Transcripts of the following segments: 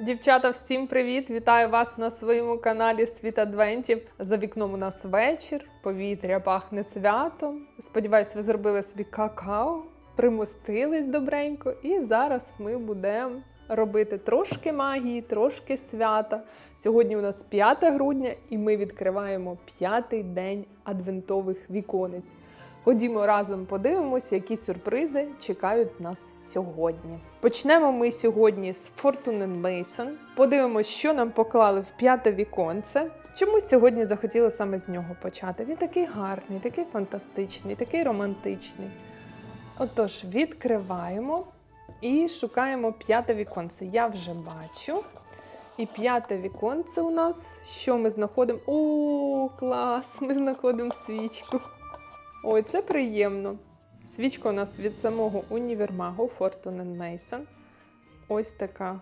Дівчата, всім привіт! Вітаю вас на своєму каналі Світ Адвентів. За вікном у нас вечір, повітря пахне святом. Сподіваюсь, ви зробили собі какао, примостились добренько, і зараз ми будемо робити трошки магії, трошки свята. Сьогодні у нас 5 грудня, і ми відкриваємо п'ятий день адвентових віконець. Ходімо разом подивимося, які сюрпризи чекають нас сьогодні. Почнемо ми сьогодні з Fortune Mason. Подивимось, що нам поклали в п'яте віконце. Чомусь сьогодні захотіла саме з нього почати. Він такий гарний, такий фантастичний, такий романтичний. Отож, відкриваємо і шукаємо п'яте віконце. Я вже бачу. І п'яте віконце у нас. Що ми знаходимо? О, клас! Ми знаходимо свічку. Ой, це приємно. Свічка у нас від самого універмагу Fortune Mason. Ось така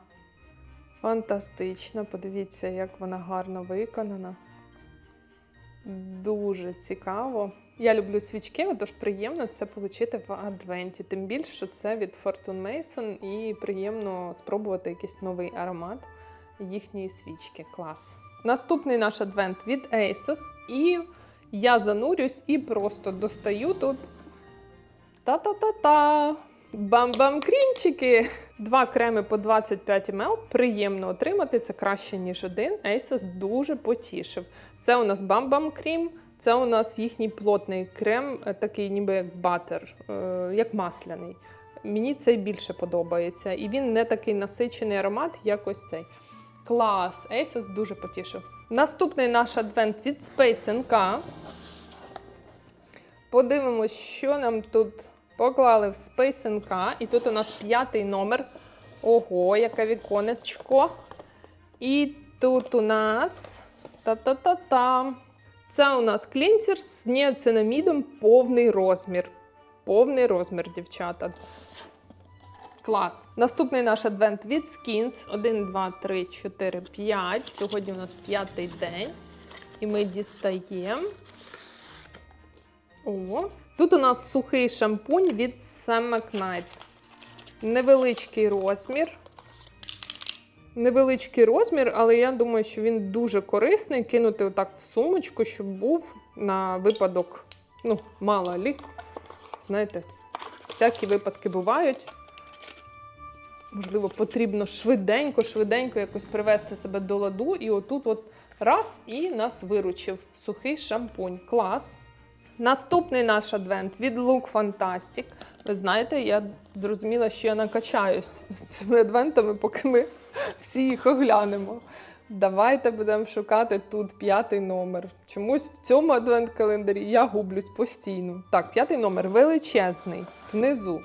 фантастична. Подивіться, як вона гарно виконана. Дуже цікаво. Я люблю свічки, отож приємно це отримати в адвенті. Тим більше, що це від Fortune Mason і приємно спробувати якийсь новий аромат їхньої свічки. Клас. Наступний наш адвент від Asos. І я занурюсь і просто достаю тут та-та-та-та. Бам-бам крімчики! Два креми по 25 мл. Приємно отримати. Це краще, ніж один. Asos дуже потішив. Це у нас бам-бам крім. Це у нас їхній плотний крем, е, такий ніби як батер, е, як масляний. Мені цей більше подобається. І він не такий насичений аромат, як ось цей. Клас! Asos дуже потішив. Наступний наш адвент від Space NK. Подивимось, що нам тут поклали в Space NK. І тут у нас п'ятий номер. Ого, яке віконечко. І тут у нас та-та-та-та. Це у нас клінсер з ніацинамідом повний розмір. Повний розмір, дівчата. Клас. Наступний наш адвент від Skins. 1, 2, 3, 4, 5. Сьогодні у нас п'ятий день. І ми дістаємо. О, тут у нас сухий шампунь від Sam. Невеличкий розмір. Невеличкий розмір, але я думаю, що він дуже корисний. Кинути отак в сумочку, щоб був на випадок, ну, мало лі. Знаєте, всякі випадки бувають. Можливо, потрібно швиденько, швиденько якось привести себе до ладу. І отут от раз і нас виручив сухий шампунь. Клас. Наступний наш адвент від Look Fantastic. Ви знаєте, я зрозуміла, що я накачаюсь з цими адвентами, поки ми всі їх оглянемо. Давайте будемо шукати тут п'ятий номер. Чомусь в цьому адвент-календарі я гублюсь постійно. Так, п'ятий номер величезний. Внизу.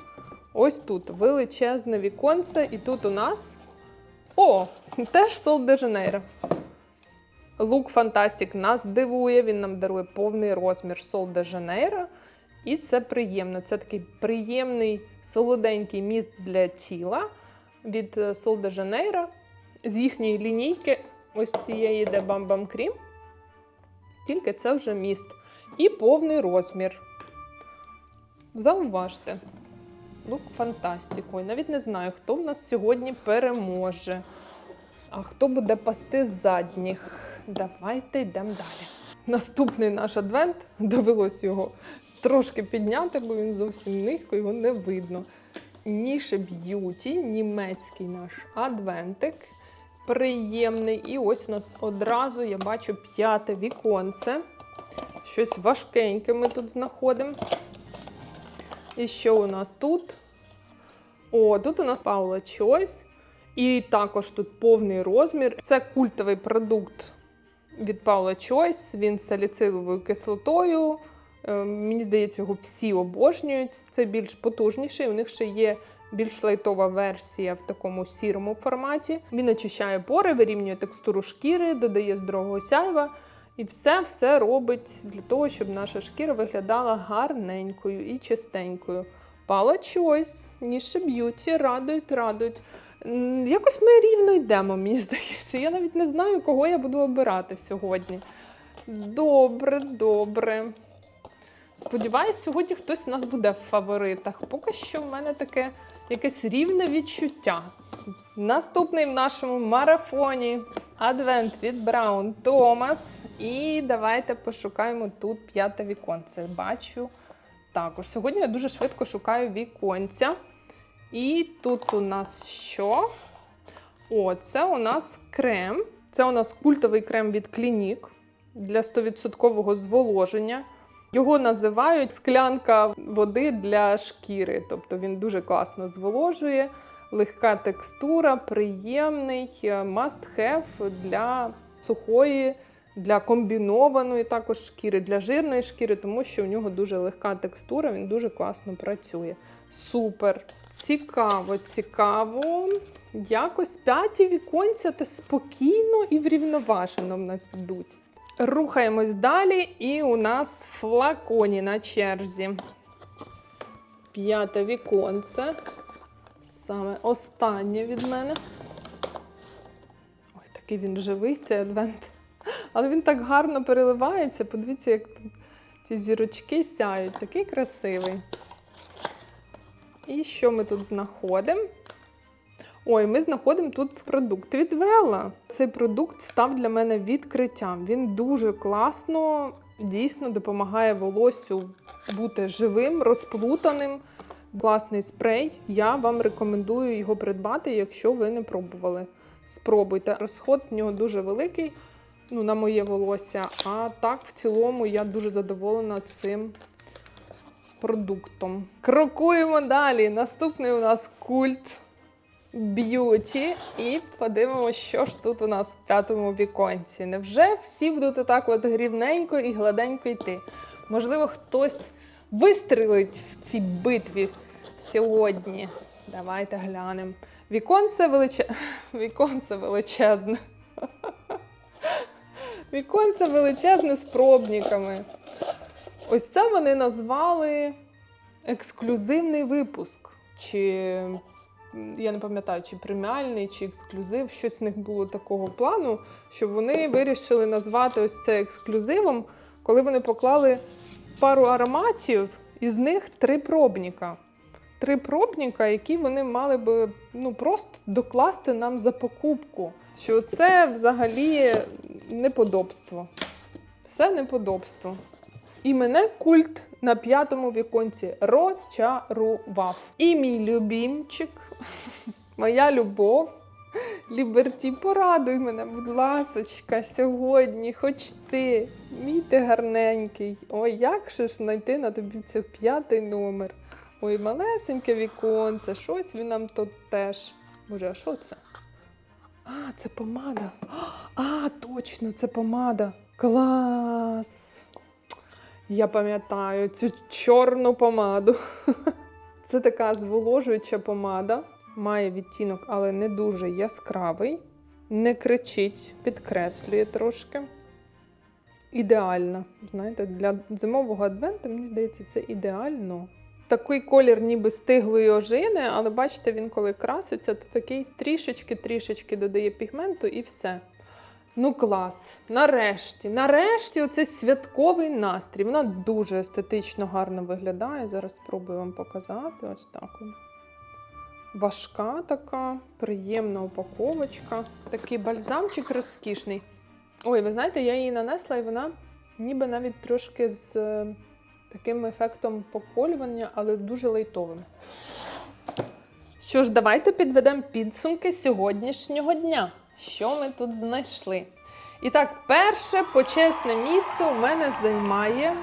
Ось тут величезне віконце, і тут у нас. О, теж Сол де Жанейро. Лук Фантастик нас дивує, він нам дарує повний розмір Сол. І це приємно. Це такий приємний солоденький міст для тіла від Сол де Жанейро. З їхньої лінійки, ось цієї, де Бам-Бам Крім. Тільки це вже міст. І повний розмір. Зауважте. Лук Фантастик. Ой, навіть не знаю, хто в нас сьогодні переможе. А хто буде пасти задніх? Давайте йдемо далі. Наступний наш адвент довелось його трошки підняти, бо він зовсім низько, його не видно. Ніше б'юті, німецький наш адвентик. Приємний. І ось у нас одразу я бачу п'яте віконце. Щось важкеньке ми тут знаходимо. І що у нас тут? О, тут у нас Paula Choice. І також тут повний розмір. Це культовий продукт від Paula Choice. Він з саліциловою кислотою. Е, Мені здається, його всі обожнюють. Це більш потужніший. У них ще є більш лайтова версія в такому сірому форматі. Він очищає пори, вирівнює текстуру шкіри, додає здорового сяйва. І все-все робить для того, щоб наша шкіра виглядала гарненькою і чистенькою. Pala Choice, Ніше Б'юті радують, радують. Якось ми рівно йдемо, мені здається. Я навіть не знаю, кого я буду обирати сьогодні. Добре, добре. Сподіваюсь, сьогодні хтось у нас буде в фаворитах. Поки що в мене таке якесь рівне відчуття. Наступний в нашому марафоні адвент від Браун Томас. І давайте пошукаємо тут п'яте віконце. Бачу також. Сьогодні я дуже швидко шукаю віконця. І тут у нас що? О, це у нас крем. Це у нас культовий крем від Clinique для 100% зволоження. Його називають склянка води для шкіри. Тобто він дуже класно зволожує, легка текстура, приємний, е, must have для сухої, для комбінованої також шкіри, для жирної шкіри, тому що у нього дуже легка текстура, він дуже класно працює. Супер! Цікаво, цікаво. Якось п'яті віконця та спокійно і врівноважено в нас йдуть. Рухаємось далі, і у нас флаконі на черзі. П'яте віконце. Саме останнє від мене. Ой, такий він живий, цей адвент. Але він так гарно переливається. Подивіться, як тут ці зірочки сяють. Такий красивий. І що ми тут знаходимо? Ой, ми знаходимо тут продукт від Вела. Цей продукт став для мене відкриттям. Він дуже класно, дійсно допомагає волоссю бути живим, розплутаним. Класний спрей. Я вам рекомендую його придбати, якщо ви не пробували. Спробуйте. Розход в нього дуже великий, ну, на моє волосся. А так, в цілому, я дуже задоволена цим продуктом. Крокуємо далі. Наступний у нас культ б'юті. І подивимося, що ж тут у нас в п'ятому віконці. Невже всі будуть отак от рівненько і гладенько йти? Можливо, хтось вистрілить в цій битві сьогодні. Давайте глянемо. Віконце, величе... Віконце величезне. Віконце величезне з пробниками. Ось це вони назвали ексклюзивний випуск. Чи я не пам'ятаю, чи преміальний, чи ексклюзив. Щось в них було такого плану, щоб вони вирішили назвати ось це ексклюзивом, коли вони поклали пару ароматів, із них три пробника. Три пробника, які вони мали би ну, просто докласти нам за покупку. Що це взагалі неподобство. Це неподобство. І мене культ на п'ятому віконці розчарував. І мій любімчик, моя любов. Ліберті, порадуй мене, будь ласочка, сьогодні, хоч ти, мій ти гарненький. Ой, як же ж знайти на тобі цей п'ятий номер? Ой, малесеньке віконце, щось він нам тут теж. Боже, а що це? А, це помада. А, точно, це помада. Клас! Я пам'ятаю цю чорну помаду. Це така зволожуюча помада. Має відтінок, але не дуже яскравий. Не кричить, підкреслює трошки. Ідеальна. Знаєте, для зимового адвента, мені здається, це ідеально. Такий колір ніби стиглої ожини, але бачите, він коли краситься, то такий трішечки-трішечки додає пігменту і все. Ну, клас. Нарешті, нарешті, оцей святковий настрій. Вона дуже естетично гарно виглядає. Зараз спробую вам показати. Ось так. Важка така, приємна упаковочка. Такий бальзамчик розкішний. Ой, ви знаєте, я її нанесла, і вона ніби навіть трошки з е, таким ефектом поколювання, але дуже лайтовим. Що ж, давайте підведемо підсумки сьогоднішнього дня. Що ми тут знайшли? І так, перше почесне місце у мене займає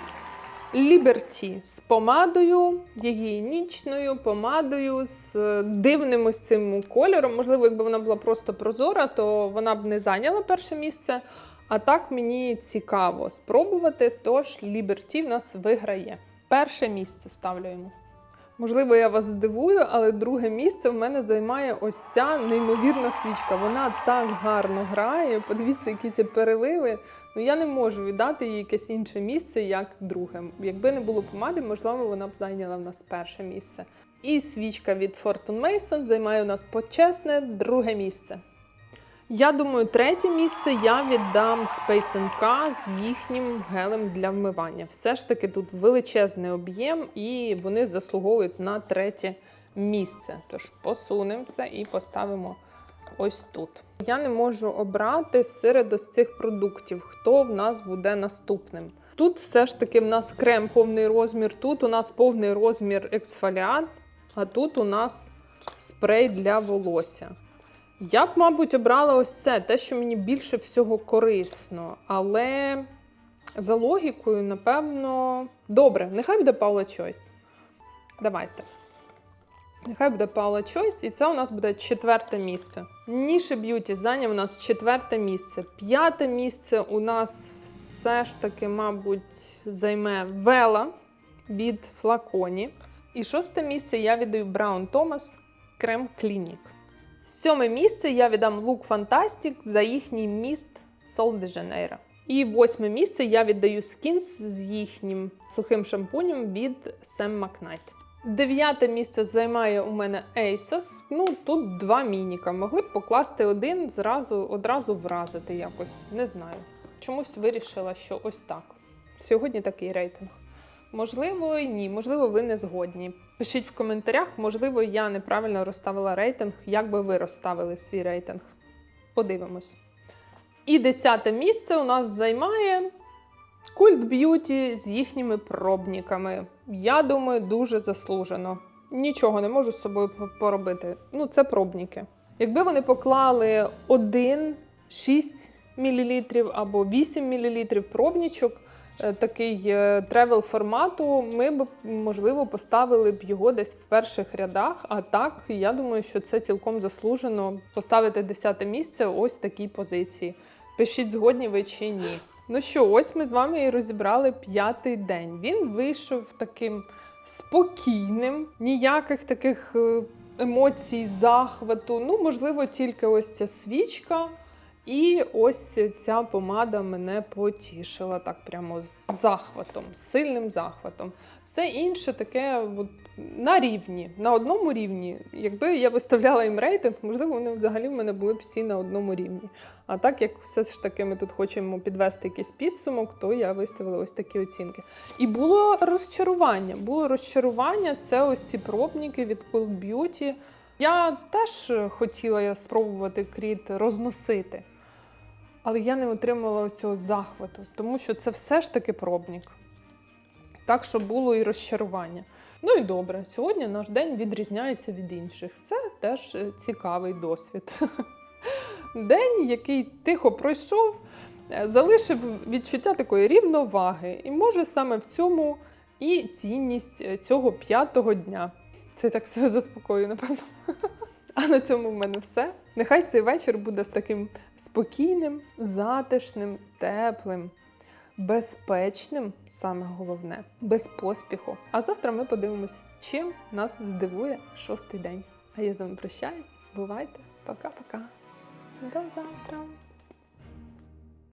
Liberty з помадою, гігієнічною помадою, з е, дивним ось цим кольором. Можливо, якби вона була просто прозора, то вона б не зайняла перше місце. А так мені цікаво спробувати. Тож Ліберті в нас виграє. Перше місце ставлю йому. Можливо, я вас здивую, але друге місце в мене займає ось ця неймовірна свічка. Вона так гарно грає. Подивіться, які ці переливи. Ну я не можу віддати їй якесь інше місце, як друге. Якби не було помади, можливо, вона б зайняла в нас перше місце. І свічка від Fortune Mason займає у нас почесне друге місце. Я думаю, третє місце я віддам Space NK з їхнім гелем для вмивання. Все ж таки тут величезний об'єм, і вони заслуговують на третє місце. Тож посунемо це і поставимо ось тут. Я не можу обрати серед ось цих продуктів, хто в нас буде наступним. Тут все ж таки в нас крем повний розмір, тут у нас повний розмір ексфоліант, а тут у нас спрей для волосся. Я б, мабуть, обрала ось це, те, що мені більше всього корисно. Але за логікою, напевно, добре, нехай буде Paula Choice. Давайте. Нехай буде Paula Choice, і це у нас буде четверте місце. Ніші Б'юті зайняв у нас четверте місце. П'яте місце у нас все ж таки, мабуть, займе Вела від флаконі. І шосте місце я віддаю Браун Томас Крем Клінік. Сьоме місце я віддам Look Fantastic за їхній міст Sol de Janeiro. І восьме місце я віддаю Skins з їхнім сухим шампунем від Sam McKnight. Дев'яте місце займає у мене Asos. Ну тут два мініка. Могли б покласти один зразу одразу вразити якось. Не знаю. Чомусь вирішила, що ось так. Сьогодні такий рейтинг. Можливо, ні, можливо, ви не згодні. Пишіть в коментарях, можливо, я неправильно розставила рейтинг. Як би ви розставили свій рейтинг? Подивимось. І десяте місце у нас займає Культ Б'юті з їхніми пробниками. Я думаю, дуже заслужено. Нічого не можу з собою поробити. Ну, це пробники. Якби вони поклали 1, 6 мл або 8 мл пробнічок, такий е, тревел формату, ми б, можливо, поставили б його десь в перших рядах. А так, я думаю, що це цілком заслужено поставити 10 місце ось такій позиції. Пишіть, згодні ви чи ні. Ну що, ось ми з вами і розібрали п'ятий день. Він вийшов таким спокійним, ніяких таких е, емоцій, захвату. Ну, можливо, тільки ось ця свічка. І ось ця помада мене потішила так прямо з захватом, з сильним захватом. Все інше таке от, на рівні, на одному рівні. Якби я виставляла їм рейтинг, можливо, вони взагалі в мене були б всі на одному рівні. А так як все ж таки ми тут хочемо підвести якийсь підсумок, то я виставила ось такі оцінки. І було розчарування. Було розчарування. Це ось ці пробники від Cool Beauty. Я теж хотіла спробувати кріт розносити. Але я не отримала цього захвату, тому що це все ж таки пробник. Так що було і розчарування. Ну і добре, сьогодні наш день відрізняється від інших. Це теж е, цікавий досвід. День, який тихо пройшов, е, залишив відчуття такої рівноваги. І може саме в цьому і цінність е, цього п'ятого дня. Це так себе заспокоює, напевно. А на цьому в мене все. Нехай цей вечір буде з таким спокійним, затишним, теплим, безпечним, саме головне, без поспіху. А завтра ми подивимось, чим нас здивує шостий день. А я з вами прощаюсь. Бувайте, пока-пока. До завтра.